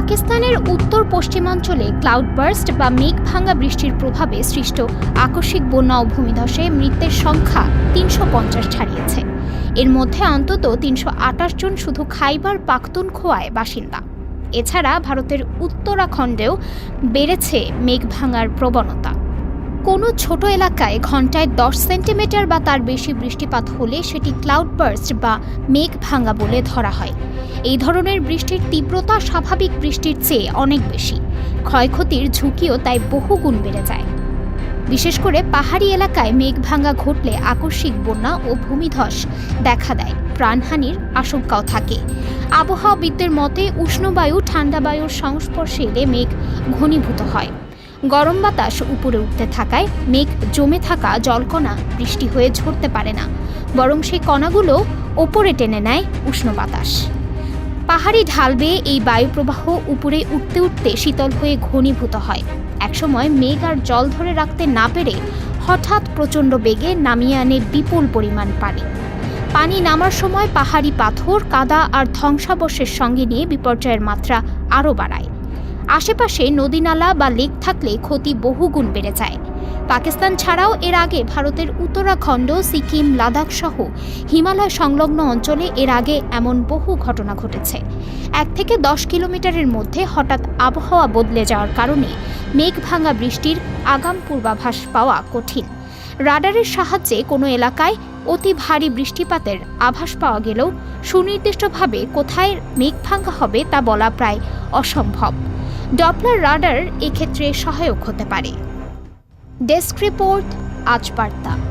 পাকিস্তানের উত্তর পশ্চিমাঞ্চলে ক্লাউড বার্স্ট বা মেঘ ভাঙা বৃষ্টির প্রভাবে সৃষ্ট আকস্মিক বন্যা ও ভূমিধসে মৃতের সংখ্যা তিনশো পঞ্চাশ ছাড়িয়েছে। এর মধ্যে অন্তত তিনশো আটাশ জন শুধু খাইবার পাখতুনখোয়ায় বাসিন্দা। এছাড়া ভারতের উত্তরাখণ্ডেও বেড়েছে মেঘ ভাঙার প্রবণতা। কোনো ছোট এলাকায় ঘন্টায় দশ সেন্টিমিটার বা তার বেশি বৃষ্টিপাত হলে সেটি ক্লাউড বার্স্ট বা মেঘ ভাঙা বলে ধরা হয়। এই ধরনের বৃষ্টির তীব্রতা স্বাভাবিক বৃষ্টির চেয়ে অনেক বেশি। ক্ষয়ক্ষতির ঝুঁকিও তাই বহুগুণ বেড়ে যায়। বিশেষ করে পাহাড়ি এলাকায় মেঘ ভাঙা ঘটলে আকস্মিক বন্যা ও ভূমিধস দেখা দেয়। প্রাণহানির আশঙ্কাও থাকে। আবহাওয়াবিদদের মতে উষ্ণবায়ু ঠান্ডা বায়ুর সংস্পর্শে এলে মেঘ ঘনীভূত হয়। গরম বাতাস উপরে উঠতে থাকায় মেঘ জমে থাকা জলকণা বৃষ্টি হয়ে ঝরতে পারে না। বরং সেই কণাগুলো ওপরে টেনে নেয় উষ্ণ বাতাস। পাহাড়ি ঢাল বেয়ে এই বায়ুপ্রবাহ উপরে উঠতে উঠতে শীতল হয়ে ঘনীভূত হয়। একসময় মেঘ আর জল ধরে রাখতে না পেরে হঠাৎ প্রচণ্ড বেগে নামিয়ে আনে বিপুল পরিমাণ পানি। পানি নামার সময় পাহাড়ি পাথর, কাদা আর ধ্বংসাবশের সঙ্গে নিয়ে বিপর্যয়ের মাত্রা আরও বাড়ায়। আশেপাশে নদীনালা বা লেক থাকলে ক্ষতি বহুগুণ বেড়ে যায়। পাকিস্তান ছাড়াও এর আগে ভারতের উত্তরাখণ্ড, সিকিম, লাদাখ সহ হিমালয় সংলগ্ন অঞ্চলে এর আগে এমন বহু ঘটনা ঘটেছে। এক থেকে দশ কিলোমিটারের মধ্যে হঠাৎ আবহাওয়া বদলে যাওয়ার কারণে মেঘ ভাঙা বৃষ্টির আগাম পূর্বাভাস পাওয়া কঠিন। রাডারের সাহায্যে কোনো এলাকায় অতি ভারী বৃষ্টিপাতের আভাস পাওয়া গেলেও সুনির্দিষ্টভাবে কোথায় মেঘ হবে তা বলা প্রায় অসম্ভব। ডপলার রাডার এক্ষেত্রে সহায়ক হতে পারে। ডেস্ক রিপোর্ট আজ বার্তা।